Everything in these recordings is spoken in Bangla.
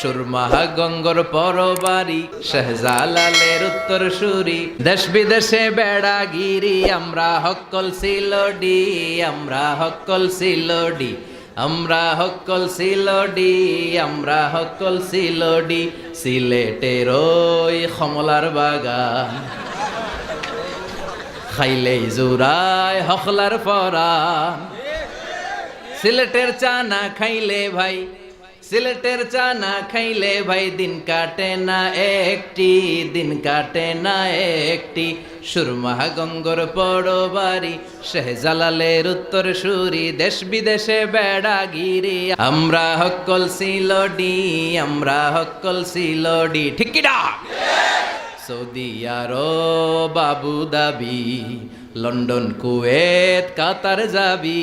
সুরমাহা গঙ্গর পরবারি, শাহজালালের উত্তর সুরি দেশ বিদেশে বেড়াগিরি, আমরা হকল সিলডি, আমরা হকল সিলডি, আমরা হকল সিলডি, আমরা হকল সিলডি। সিলেটের ওই কমলার বাগান খাইলেই জুরায় হকলার পরান সিলেটের চা না খাইলে ভাই সিলেটের চা না খাইলে ভাই দিন কাটে না একটি, দিন কাটে না একটি। সুরমাহা গঙ্গর পড়ো বাড়ি শেহজালালের উত্তর সুরি দেশ বিদেশে বেড়াগিরি। আমরা হকল সিলডি আমরা হকল সিলডি ঠিকিডা সৌদি আরব আবু দাবি লন্ডন, কুয়েত, কাতার যাবি।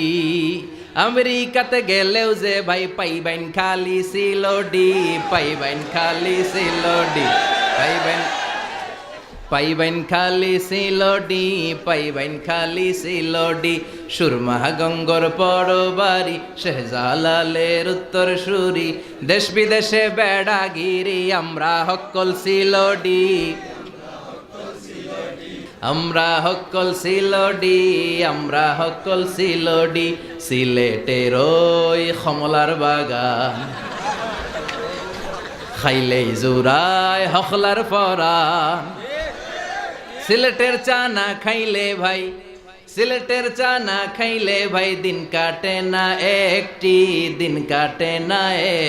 আমেরিকাতে গেলেও যে ভাই পাইবেন খালি সিলোডি, পাইবেন খালি সিলোডি, পাইবেন পাইবেন খালি সিলোডি, পাইবেন খালি সিলোডি। সুরমাহা গঙ্গর পরবারি, শেহজালালের উত্তর সুরি দেশ বিদেশে বেড়াগিরি, আমরা হকল সিলোডি। আমরা হকল সিলডি, আমরা হকল সিলডি, সিলেটের ওই কমলার বাগান। খাইলেই জুরায় হকলার পরা সিলেটের চা না খাইলে ভাই সিলেটের চা না খাইলে ভাই দিন কাটে না একটি, দিন কাটে না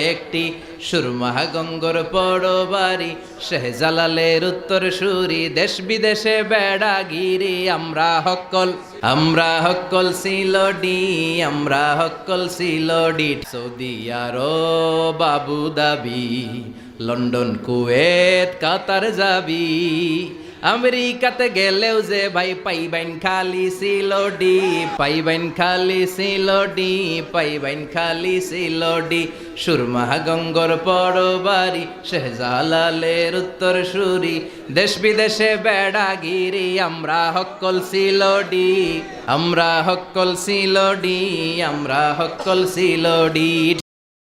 একটি। সুরমাহা গঙ্গর পড়ো বাড়ি, শেহজালালের উত্তর সুরি। দেশ বিদেশে বেড়াগিরি আমরা হকল আমরা হকল সিলডি আমরা হকল সিলডি সৌদি আরব আবু দাবি লন্ডন, কুয়েত, কাতার যাবি। আমেরিকাতে গেলেও যে ভাই পাইবেন খালি সিলোডি পাইবেন খালি সিলোডি পাইবেন খালি সিলোডি সুরমাহা গঙ্গর পরবারি, শেহজালালের উত্তর সুরি দেশ বিদেশে বেড়াগিরি, আমরা হকল সিলোডি আমরা হকল সিলোডি আমরা হকল সিলোডি